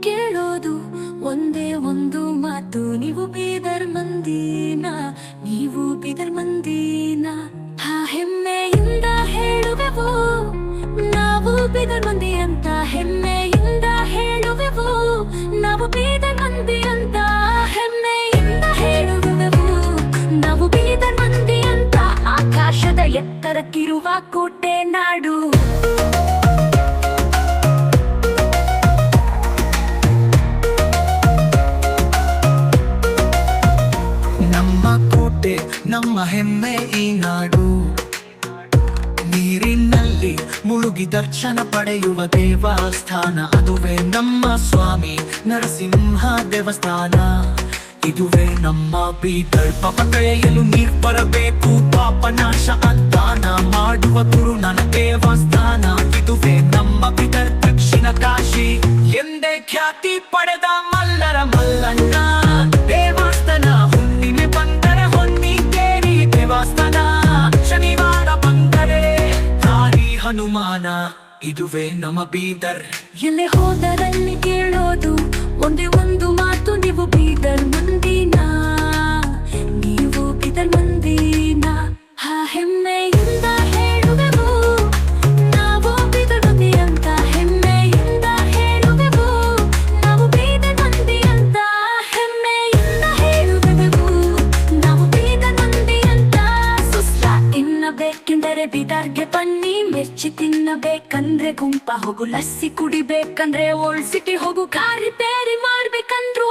ಕೇಳೋದು ಒಂದೇ ಒಂದು ಮಾತು. ನೀವು ಬೀದರ್ ಮಂದಿನ ನೀವು ಬೀದರ್ ಮಂದಿನ ಹಾ ಹೆಮ್ಮೆಯಿಂದ ಹೇಳುವೆವು, ನಾವು ಬೀದರ್ ಮಂದಿ ಅಂತ. ಹೆಮ್ಮೆಯಿಂದ ಹೇಳುವೆವು, ನಾವು ಬೀದರ್ ಮಂದಿ ಅಂತ. ಹೆಮ್ಮೆಯಿಂದ ಹೇಳುವೆವು, ನಾವು ಬೀದರ್ ಮಂದಿ ಅಂತ. ಆಕಾಶದ ಎತ್ತರಕ್ಕಿರುವ ಕೋಟೆ ನಾಡು. ನಮ್ಮ ಕೋಟೆ, ನಮ್ಮ ಹೆಮ್ಮೆ ಈ ನಾಡು. ನೀರಿನಲ್ಲಿ ಮುಳುಗಿ ದರ್ಶನ ಪಡೆಯುವ ದೇವಸ್ಥಾನ, ಅದುವೇ ನಮ್ಮ ಸ್ವಾಮಿ ನರಸಿಂಹ ದೇವಸ್ಥಾನ. ಇದುವೇ ನಮ್ಮ ಬೀದರ್ ಪಾಪ ಕಳೆಯಲು ನೀರ್ ಬರಬೇಕು, ಪಾಪ ನಾಶ ಅದಾನ ಮಾಡುವ ಗುರು ನನ್ನ ದೇವಸ್ಥಾನ. ಇದುವೇ ನಮ್ಮ ಬೀದರ್ ದಕ್ಷಿಣ ಕಾಶಿ, ಎಂದೇ ಖ್ಯಾತಿ ಪಡೆದ ಮಲ್ಲರ ಮಲ್ಲಣ್ಣ. ದಾರಿ ಹನುಮಾನ ಇದುವೇ ನಮ್ಮ ಬೀದರ್. ಎಲ್ಲಿ ಹೋದರಲ್ಲಿ ಕೇಳೋದು ಬೀದರ್ಗೆ ಬನ್ನಿ ಮಿರ್ಚಿ ತಿನ್ನಬೇಕಂದ್ರೆ ಗುಂಪ ಹೋಗು ಲಸ್ಸಿ ಕುಡಿಬೇಕಂದ್ರೆ ಓಲ್ಡ್ ಸಿಟಿ ಹೋಗು ಕಾರ್ ರಿಪೇರಿ ಮಾಡ್ಬೇಕಂದ್ರು